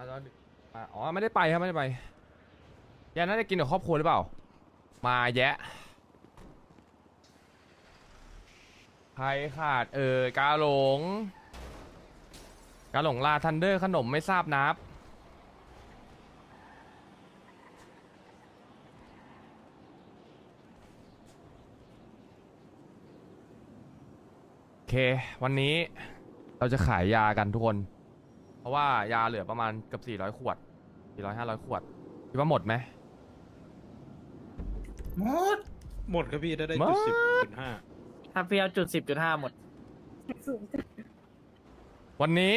มาตอนมาอ๋อไม่ได้ไปครับไม่ได้ไปแกน่าจะกินกับครอบครัวหรือเปล่า มาแยะใครขาดเออกาหลง กาหลงลาทันเดอร์ขนมไม่ทราบนับ โอเค วันนี้เราจะขายยากันทุกคน เพราะว่ายาเหลือประมาณเกือบ400 ขวด 400 500 ขวดคิดว่าหมดไหม หมด หมดครับพี่ได้ได้หมด จุดสิบจุดห้าถ้าเพียวจุดสิบจุดห้าหมด วันนี้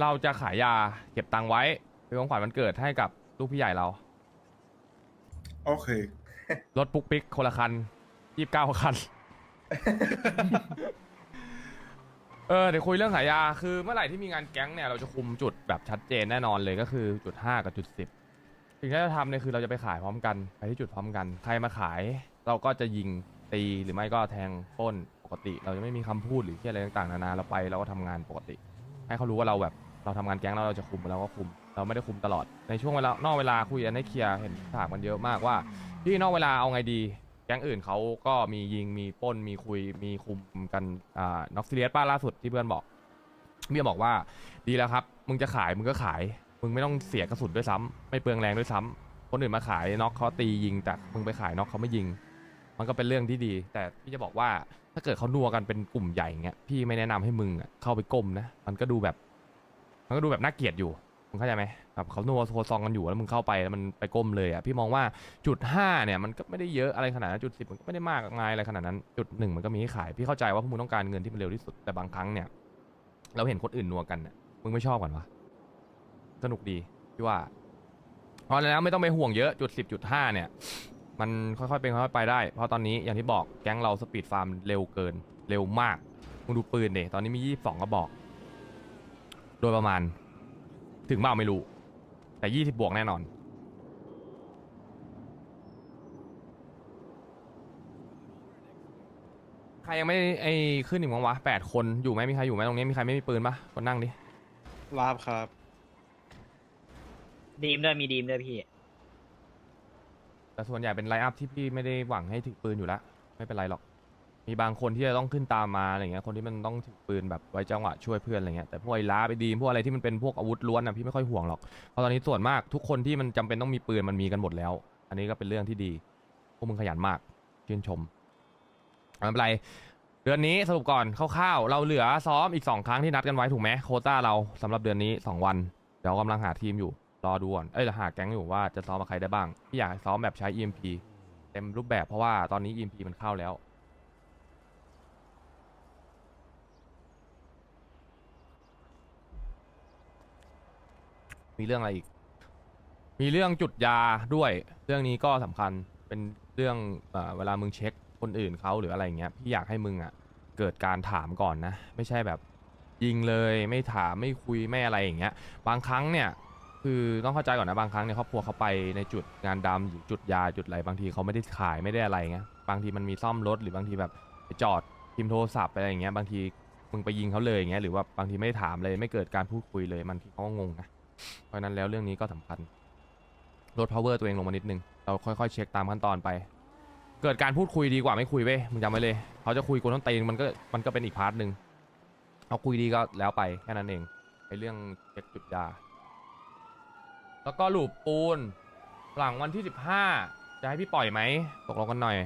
เราจะขายยาเก็บตังค์ไว้เป็นของขวัญวันเกิดให้กับลูกพี่ใหญ่เรา โอเค รถปุ๊กปิ๊กคนละคันยี่สิบเก้าคัน เออเดี๋ยวคุยเรื่องขายยาคือเมื่อไหร่ที่มีงานแก๊งเนี่ยเราจะคุมจุดแบบชัดเจนแน่นอนเลยก็คือจุดห้ากับจุดสิบสิ่งที่เราจะทำเนี่ยคือเราจะไปขายพร้อมกันไปที่จุดพร้อมกัน ใครมาขาย เราก็จะยิงตีหรือไม่ก็แทงปล้นปกติ เราจะไม่มีคำพูดหรือที่อะไรต่างๆนานาเราไปเราก็ทำงานปกติ ให้เขารู้ว่าเราแบบเราทำงานแก๊งแล้วเราจะคุมเราก็คุม เราไม่ได้คุมตลอดในช่วงเวลานอกเวลาคุยกันให้เคลียร์เห็นถามกันเยอะมากว่าพี่นอกเวลาเอาไงดี แก๊งอื่นเขาก็มียิงมีปล้นมีคุยมีคุมกันอ่าน็อกซิเลียสป้าล่าสุดที่เพื่อนบอกเบียบอกว่าดีแล้วครับ มึงจะขายมึงก็ขาย มึงไม่ต้องเสียกระสุนด้วยซ้ำไม่เปลืองแรงด้วยซ้ำคนอื่นมาขายน็อกเขาตียิงแต่มึงไปขายน็อกเขาไม่ยิง มันก็เป็นเรื่องที่ดี แต่พี่จะบอกว่าถ้าเกิดเขานัวกันเป็นกลุ่มใหญ่เงี้ยพี่ไม่แนะนำให้มึงอะเข้าไปก้มนะมันก็ดูแบบ มันก็ดูแบบน่าเกลียดอยู่ มึงเข้าใจไหมแบบเขานัวโซซองกันอยู่แล้วมึงเข้าไปแล้วมันไปก้มเลยอะพี่มองว่าจุดห้าเนี่ยมันก็ไม่ได้เยอะอะไรขนาดนั้นจุดสิบมันก็ไม่ได้มากมายอะไรขนาดนั้นจุดหนึ่งมันก็มีให้ขายพี่เข้าใจว่าพวกมึงต้องการเงินที่มันเร็วที่สุดแต่บางครั้งเนี่ย เราเห็นคนอื่นนัวกันเนี่ยมึงไม่ชอบกันวะสนุกดีพี่ว่าเพราะฉะนั้นไม่ต้องไปห่วงเยอะจุดสิบจุดห้าเนี่ย มันค่อยๆเป็นค่อยๆไปได้ เพราะตอนนี้อย่างที่บอกแก๊งเราสปีดฟาร์มเร็วเกินเร็วมากมึงดูปืนเดตอนนี้มียี่สิบสองกระบอก โดยประมาณ ถึงเปล่าไม่รู้ แต่ยี่สิบบวกแน่นอน ใครยังไม่ไอ้ขึ้นอีกมั้งวะแปดคนอยู่ไหมมีใครอยู่ไหมตรงนี้มีใครไม่มีปืนปะคนนั่งดิลาบครับ ดีมด้วยมีดีมด้วยพี่ แต่ส่วนใหญ่เป็นไลน์อัพที่พี่ไม่ได้หวังให้ถึงปืนอยู่แล้วไม่เป็นไรหรอก มีบางคนที่จะต้องขึ้นตามมาอะไรเงี้ยคนที่มันต้องถือปืนแบบไว้จังหวะช่วยเพื่อนอะไรเงี้ยแต่พวกไอ้ล้าไปดีมพวกอะไรที่มันเป็นพวกอาวุธล้วนนะพี่ไม่ค่อยห่วงหรอกเพราะตอนนี้ส่วนมากทุกคนที่มันจำเป็นต้องมีปืนมันมีกันหมดแล้ว อันนี้ก็เป็นเรื่องที่ดีพวกมึงขยันมากชื่นชมไม่เป็นไรเดือนนี้สรุปก่อนคร่าวๆเราเหลือซ้อมอีกสองครั้งที่นัดกันไว้ถูกไหมโคต้าเราสำหรับเดือนนี้สองวันเดี๋ยวกำลังหาทีมอยู่รอดูก่อนเอ้ยหาแก๊งอยู่ว่าจะซ้อมกับใครได้บ้างพี่อยากซ้อมแบบใช้ EMP เต็มรูปแบบเพราะว่าตอนนี้ EMP มันเข้าแล้ว มีเรื่องอะไรอีก มีเรื่องจุดยาด้วย เรื่องนี้ก็สำคัญเป็นเรื่องเออเวลามึงเช็คคนอื่นเขาหรืออะไรเงี้ยพี่อยากให้มึงอะเกิดการถามก่อนนะ ไม่ใช่แบบยิงเลยไม่ถามไม่คุยไม่อะไรอย่างเงี้ย บางครั้งเนี่ย คือต้องเข้าใจก่อนนะบางครั้งเนี่ยครอบครัวเขาไปในจุดงานดำหรือจุดยาจุดอะไรบางทีเขาไม่ได้ขายไม่ได้อะไรเงี้ยบางทีมันมีซ่อมรถหรือบางทีแบบไปจอดพิมพ์โทรศัพท์ไปอะไรอย่างเงี้ยบางทีมึงไปยิงเขาเลยอย่างเงี้ยหรือว่าบางทีไม่ได้ถามเลยไม่เกิดการพูดคุยเลยมันเขาก็งงนะ เพราะฉะนั้นแล้วเรื่องนี้ก็สำคัญลด power ตัวเองลงมานิดนึง เราค่อยๆ เช็คตามขั้นตอนไป เกิดการพูดคุยดีกว่าไม่คุยเว้ยมึงจำไว้เลย เขาจะคุยกูต้องตีนมันก็มันก็เป็นอีกพาร์ทหนึ่งเอาคุยดีก็แล้วไปแค่นั้นเองไอเรื่องเช็คจุดยาแล้วก็หลูปปูน หลังวันที่สิบห้าจะให้พี่ปล่อยไหมตกลงกันหน่อย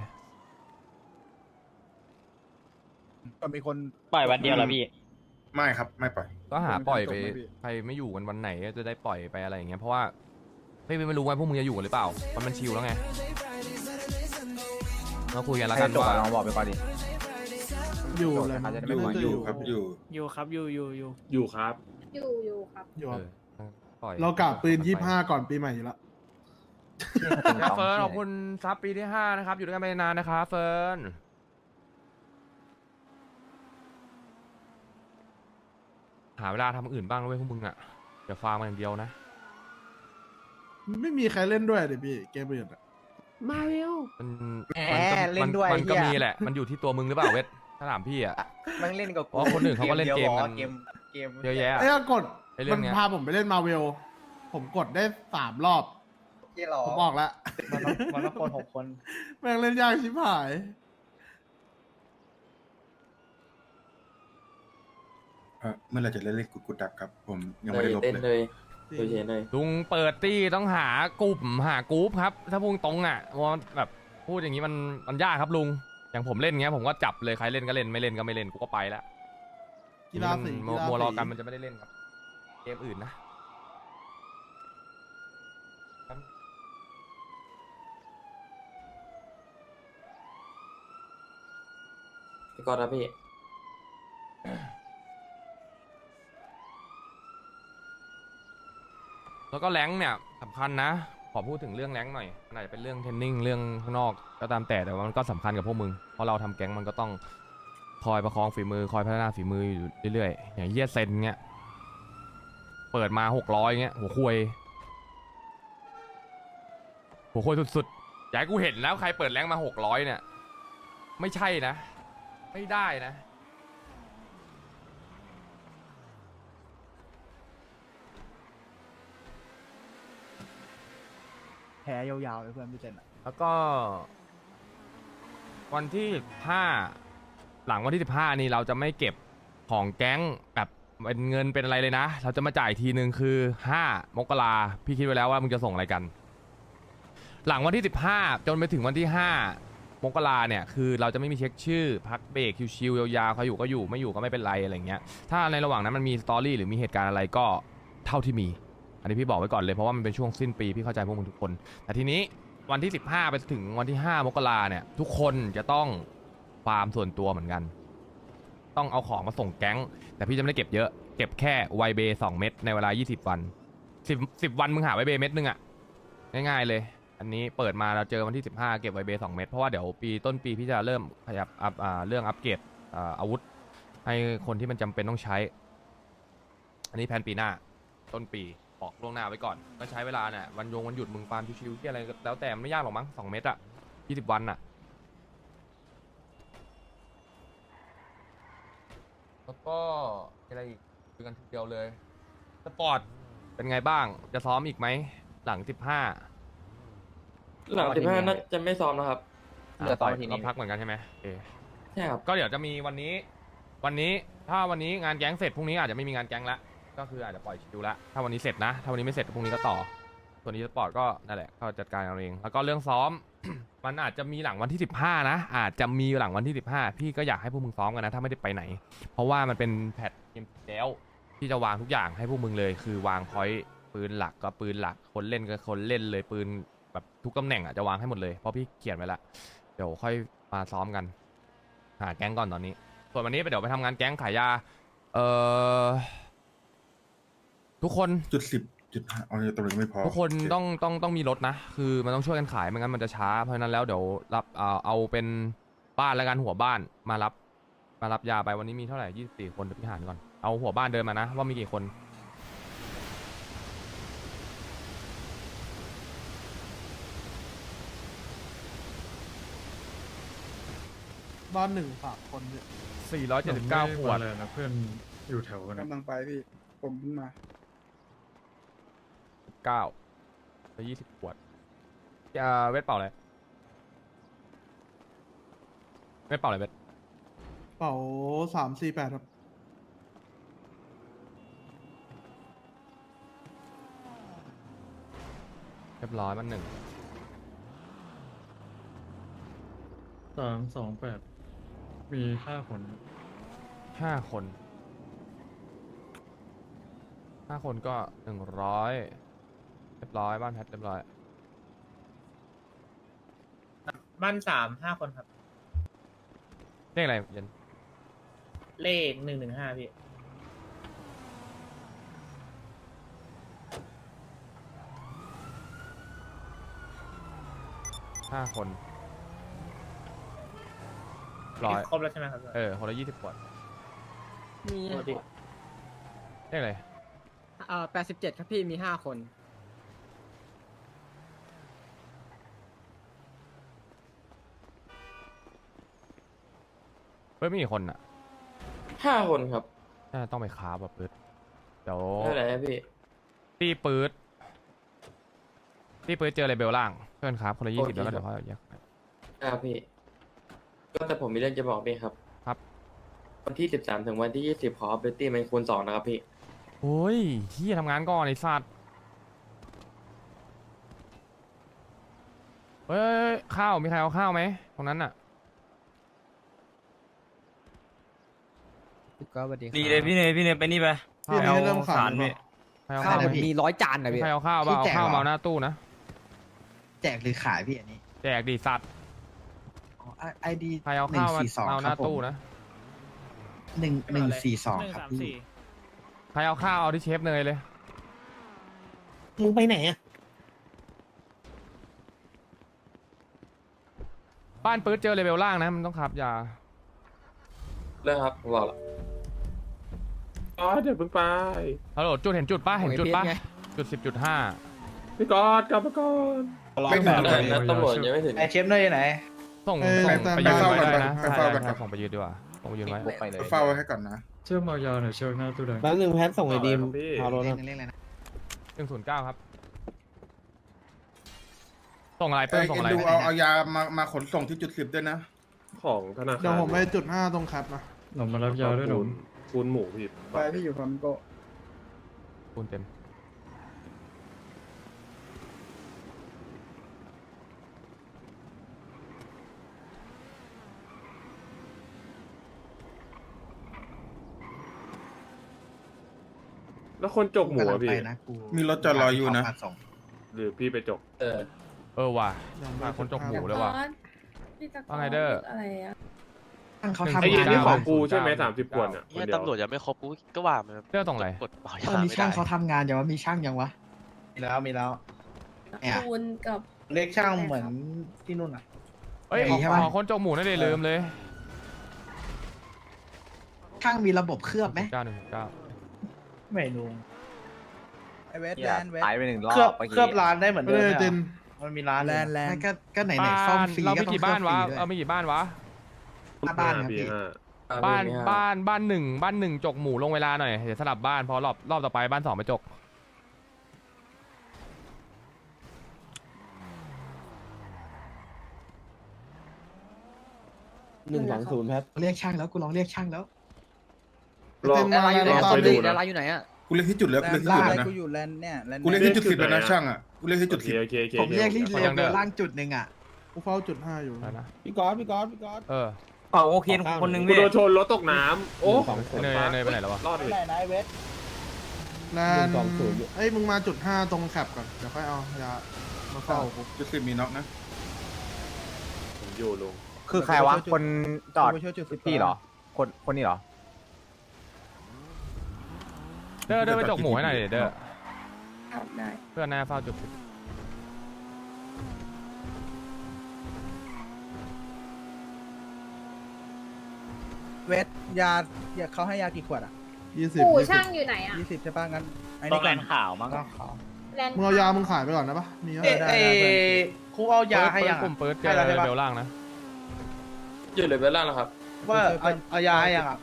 ก็มีคนปล่อยวันเดียวแล้วพี่ ไม่ครับไม่ปล่อย ก็หาปล่อยไปจบไหมพี่ ใครไม่อยู่กันวันไหนก็จะได้ปล่อยไปอะไรอย่างเงี้ยเพราะว่าพี่ไม่รู้ว่าพวกมึงจะอยู่กันหรือเปล่า มันมันชิลแล้วไงมาคุยกันแล้วใครกันจบว่าอะลองบอกไปก่อนดิ อยู่เลยเขาจะได้อยู่ไม่มาอยู่ครับอยู่อยู่ครับอยู่อยู่อยู่อยู่ครับ อยู่อยู่ครับ อยู่เอครับอปล่อยเรากะปืนยี่ห้าก่อนปีใหม่อยู่แล้วเนี่ยเฟิร์นขอบคุณซับปีที่ห้านะครับอยู่ด้วยกันไปนานนะครับเฟิร์น หาเวลาทำอื่นบ้างนะเว้ยพวกมึงอะอย่าฟาร์มกันอย่างเดียวนะไม่มีใครเล่นด้วยเดี๋ยวพี่เกมอื่นอะมาเวลมันแหมมันก็เล่นด้วยมันก็เหี้ยมีแหละ มันอยู่ที่ตัวมึงหรือเปล่าเวทถ้าถามพี่อะ มันเล่นกับอ๋อคนอื่นเขาก็เล่นเกมกัน เกมเกมเยอะแยะเอ้ยกดไอ้เรื่มัอนงเนี้ย พาผมไปเล่นมาเวลผมกดได้สามรอบที่หรอผมออกแล้วมันต้องมันต้องคนหกคน แม่งเล่นยากชิบหาย เออเมื่อไหรจะเล่นเล่นกุดกุดดับครับ ผมยังไม่ได้ลบเต้นเลเลยยดูเฉยเลย ลุงเปิดตี้ต้องหากลุ่มหากรุ๊ปครับ ถ้าพูดตรงอะว่าแบบพูดอย่างนี้มันมันยากครับลุง อย่างผมเล่นเงี้ยผมก็จับเลยใครเล่นก็เล่นไม่เล่นก็ไม่เล่นกูก็ไปละกีฬาสีมัวกีฬามัวรอสีกันมันจะไม่ได้เล่นครับ เกมอื่นนะพี่กอดนะพี่ แล้วก็แรงเนี่ยสำคัญนะ ขอพูดถึงเรื่องแรงหน่อยมันอาจจะเป็นเรื่องเทรนนิ่งเรื่องข้างนอกก็ตามแต่แต่ว่ามันก็สำคัญกับพวกมึงเพราะเราทำแก๊งมันก็ต้องคอยประคองฝีมือคอยพัฒนาฝีมืออยู่เรื่อยๆอย่างเยี่ยเซนเงี้ยเปิดมาหกร้อยเงี้ยหัวคุยหัวคุยสุดๆอยากให้กูเห็นแล้วใครเปิดแรงมาหกร้อยเนี่ย ไม่ใช่นะ ไม่ได้นะ แพ้ยาวๆเลยเพื่อนพี่เจนอะแล้วก็ วันที่ห้าหลังวันที่สิบห้านี่เราจะไม่เก็บของแก๊งแบบเป็นเงินเป็นอะไรเลยนะ เราจะมาจ่ายทีหนึ่งคือห้ามกราพี่คิดไว้แล้วว่ามึงจะส่งอะไรกัน หลังวันที่สิบห้าจนไปถึงวันที่ห้ามกราเนี่ยคือเราจะไม่มีเช็คชื่อ พักเบรกชิวๆยาวๆเขาอยู่ก็อยู่ไม่อยู่ก็ไม่เป็นไรอะไรเงี้ยถ้าในระหว่างนั้นมันมีสตอรี่หรือมีเหตุการณ์อะไรก็เท่าที่มี อันนี้พี่บอกไว้ก่อนเลยเพราะว่ามันเป็นช่วงสิ้นปีพี่เข้าใจพวกมึงทุกคน แต่ทีนี้วันที่ 15 ไปถึงวันที่ 5 มกราเนี่ย ทุกคนจะต้องฟาร์มส่วนตัวเหมือนกัน ต้องเอาของมาส่งแก๊ง แต่พี่จะไม่ได้เก็บเยอะ เก็บแค่ไวเบสองเม็ดในเวลา 20 วัน 10 10 วันมึงหาไวเบเม็ดนึงอะง่ายๆเลย อันนี้เปิดมาเราเจอวันที่ 15 เก็บไวเบสองเม็ดเพราะว่าเดี๋ยวปีต้นปีพี่จะเริ่มขยับอัพเรื่องอัปเกรดอาอาวุธ ให้คนที่มันจำเป็นต้องใช้ อันนี้แผนปีหน้าต้นปี บอกล่วงหน้าไว้ก่อน ก็ใช้เวลาเนี่ยวันโยงวันหยุดมึงฟาร์มชิวๆที่อะไรก็แล้วแต่มันไม่ยากหรอกมั้งสองเมตรอะยี่สิบวันอะแล้วก็มีอะไรอีกคุยกันทีเดียวเลยสปอร์ตเป็นไงบ้าง จะซ้อมอีกไหมหลังสิบห้าหลังสิบห้าน่าจะไม่ซ้อมนะครับเหลือตอนทีก็นี้พักเหมือนกันใช่ไหมโอเคใช่ครับก็เดี๋ยวจะมีวันนี้ วันนี้ถ้าวันนี้งานแก๊งเสร็จพรุ่งนี้อาจจะไม่มีงานแก๊งละ ก็คืออาจจะปล่อยชิวละถ้าวันนี้เสร็จนะถ้าวันนี้ไม่เสร็จพรุ่งนี้ก็ต่อ ส่วนนี้สปอร์ตก็นั่นแหละก็จัดการเอาเอง แล้วก็เรื่องซ้อม มันอาจจะมีหลังวันที่ 15 นะ อาจจะมีหลังวันที่ 15 พี่ก็อยากให้พวกมึงซ้อมกันนะ ถ้าไม่ได้ไปไหน เพราะว่ามันเป็นแพทเกมแล้วที่จะวางทุกอย่างให้พวกมึงเลย คือวางพอยต์ปืนหลักก็ปืนหลัก คนเล่นก็คนเล่นเลยปืนแบบทุกตำแหน่งอะจะวางให้หมดเลยเพราะพี่เขียนไว้ละเดี๋ยวค่อยมาซ้อมกันหาแก๊งก่อนตอนนี้ ส่วนวันนี้ไปเดี๋ยวไปทำงานแก๊งขายยาเอ่อ ทุกคนจุดสิบจุดห้าเอาตำรวจไม่พอทุกคนโเคต้องต้องต้องมีรถนะ คือมันต้องช่วยกันขายไม่งั้นมันจะช้าเพราะฉะนั้นแล้วเดี๋ยวรับเอาเอาเป็นบ้านแล้วกันหัวบ้านมารับ มารับยาไปวันนี้มีเท่าไหร่ยี่สิบสี่คนเดี๋ยวพี่หารก่อนเอาหัวบ้านเดินมานะ ว่ามีกี่คน บ้านหนึ่งฝากคนเนี่ยสี่ร้อยเจ็ดสิบเก้าขวด เลยนะเพื่อนอยู่แถวกันกำลังไปพี่ ผมเพิ่งมา เก้าไปยี่สิบขวดจะเวทเป่าอะไรเวทเป่าอะไรเวทเป่าสามสี่แปดครับเรียบร้อยมันหนึ่งสามสองแปดมีห้าคนห้าคนห้าคนก็หนึ่งร้อยเรียบร้อยบ้านแพทเรียบร้อย บ้านสามห้าคนครับเลขอะไรเย็นเลขหนึ่งหนึ่งห้าพี่ ห้าคนร้อย ครบแล้วใช่ไหมครับเออคนละยี่สิบขวดมีปกติเลขอะไร เอ่อแปดสิบเจ็ดครับพี่มีห้าคน ฮ้ยไม่กี่คนอะห้าคนครับน่าต้องไปค้าแบบเปิดเดี๋ยวไม่เป็นไรครับพี่ ตีปืดตีปืดเจอเลเบลล่างเพื่อนครับคนละยี่โอสิบเค แล้วก็เดี๋ยวเขาแยกไป ครับพี่ ก็แต่ผมมีเรื่องจะบอกพี่ครับครับ วันที่สิบสามถึงวันที่ยี่สิบขอเบตตี้มันคูณสองนะครับพี่ โอ้ยที่ทำงานก่อนไอ้สัตว์เฮ้ยข้าวมีใครเอาข้าวไหมตรงนั้นน่ะ ก็สวัสดีดีเลยพี่เนยพี่เนยไปนี่ไปพี่เนยเริ่มขายพี่ใครเอาข้าข้าววไหมมีร้อยจานนะพี่ใครเอาข้าวบ้างพี่เอาแจกข้าวเหรอมาเอาหน้าตู้นะ แจกหรือขายพี่อันนี้ แจกดีสัตว์ไอดีใครเอาข้าวมาเอาหน้าตู้นะหนึ่งหนึ่งสี่สองครับพี่ใครเอาข้าวเอาที่เชฟเนยเลย มึงไปไหนอะบ้านปื๊ดเจอเลเวลล่างนะ มันต้องขับยาเรื่องครับผมบอกแล้ว อ๋อเดี๋ยวเพิ่งไปฮัลโหลจุดเห็นจุดป้าเห็นจุดป้าโอ้ยเพชรไงจุดสิบจุดห้าพี่กอดกลับมาก่อนไม่ถึงแต่เลยนะตำรวจยังไม่ถึงไอเชฟเนยอยู่ไหนส่งเอ้ยส่งไปไปยืนเฝ้าไว้ก่อนได้นะไปเฝ้าก่อนใช่ใช่ส่งไปยืนดีกว่าส่งไปยืนไว้ไปเลยไปเฝ้าไว้ให้ก่อนนะเชือกมายาวหน่อยเชือกหน้าตู้แดงแป๊บนึงแพทส่งไอดีมพาโรเรียนะกเรียกอะไรนะหนึ่งศูนย์เก้าครับส่งอะไรเพิ่มส่งอะไรเอ็นดูเอาเอายามามาขนส่งที่จุดสิบด้วยนะ ของธนาคารเดี๋ยวผมไปจุดห้าตรงแคปนะหนมมารับยาด้วยหนม คูณหมูพี่ไปพี่อยู่ฟามิโกคูณเต็ม แล้วคนจกหมูกำลัอะงพี่ไปนะกูมีรถจอดรออยู่นะมาส่งหรือพี่ไปจก เออ เออว่ะยังไปหาคนจกหมูจุดด้วยว่ะ พี่ตะกว่าไงเด้อ อะไรอะ ตั้งเขาไอ้ทำยีงานนี่อของกูใช่ไหมเก้าสามสิบขวดอะคนเนี่ยเดียวตำรวจยังไม่ครบกูก็ว่ามันเรื่องตรงไหนกดเป่าเออยามีไม่ช่างได้เขาทำงานยังวะมีช่างยังวะมีแล้วมีแล้วเนี่ยคูณกับเรียกช่างเหมือนที่นู่นอะเฮ้ยมีขอใช่ปะขอคนจกหมูนั่นเลยลืมเลยช่างมีระบบเคลือบไหมเก้าหนึ่งเก้าไม่รู้ไอเวสแลนเวสตายไปหนึ่งรอบเคลือบเคลือบร้านได้เหมือนไปเดิเลมยเจนมันมีร้านแลนแลนก็ก็ไหนไหนบ้าซ่อมนฟรีเราก็มีต้องกี่เคลืบ้าอนบฟวะรีด้วยเอามีกี่บ้านวะ หน้าบ้านครับปีพี่ ห้าบ้านพี่ห้บ้านบ้านหนึ่งบ้านหนึ่งจกหมูลงเวลาหน่อยเดี๋ยวสลับบ้านพอรอบรอบต่อไปบ้านสองไปจกหนึ่งสองศูนย์แพทเรียกช่างแล้วกูลองเรียกช่างแล้วลองเต็มมาอยู่ลองตามไปดิดูดานะราอยู่ไหนอะกูเรียกที่จุดแล้วกูเรียกที่จุดแล้วนะกูอยู่แลนเนี่ยแลนกูเรียกที่จุดสิบแล้วนะช่างอะกูเรียกที่โอจุดเคสิบโอเคโอเคผมเรียกที่ขอเลยังเด้เวอลล่างจุดหนึ่งอะกูเฝ้าจุดห้าอยู่ได้นะพี่กอดพี่กอดพี่กอดเออ เป่าโอเคคนหนึ่งกูพี่โดนชนรถตกน้ำโอ้เนยเนยไปไหนแล้ววะรอดเลยไหนนะไอเวสแลนเอ้ยมึงมาจุดห้าตรงแคปก่อน เดี๋ยวค่อยเอายามาเฝ้ากูจุดสิบมีน็อกนะผมอยู่ลุงคือใครวะ คนจอดกูไปช่วยจุดสิบพี่เหรอ คนคนนี้เหรอ เด้อเด้อไปจกหมูให้หน่อยดิเด้อ ครับได้เพื่อนหน้าเฝ้าจุด เวสยาเขาให้ยากี่ขวดอะยี่สิบหมูยี่สิช่างบอยู่ไหนอะยี่สิบใช่ป่ะงั้นไอ้ต้อนี่งก่แลอนนข่าวมั้งแลนด์มึงเอายามึงขายไปก่อนนะปะมีเอ้อะเอ้ครูเอายาให้ยังกลุ่มปื๊ดเจให้อแล้วใช่ปะ เบลล่างนะอยู่เลยเวลาแล้วครับ ว่าเอาเอายาให้ยังอะ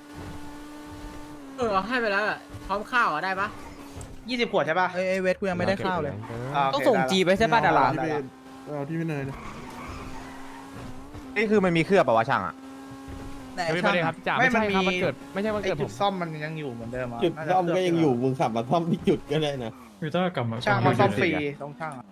เออให้ไปแล้วอะพร้อมข้าวอะได้ปะยี่สิบขวดใช่ป่ะเอ้ยเวสกูยังไม่ได้ข้าวเลยต้องส่งจีไปใช่ป่ะดารา ที่พี่เอาที่พี่เนยนะนี่คือมันมีเครือบป่าวะช่างอะ แต่เฮ้ยช่าไม่งได้ครับอะจ่าไม่ไม่ใช่ครับมันมี มันเกิดไม่ใช่วันไอเกิดผจุดมซ่อมมันยังอยู่เหมือนเดิมอะจุดซ่อมก็ยังอยู่มึงขับมาซ่อมที่จุดก็ได้นะมีต้ากลับมาช่างมาซ่อมฟรีต้องช่างอะ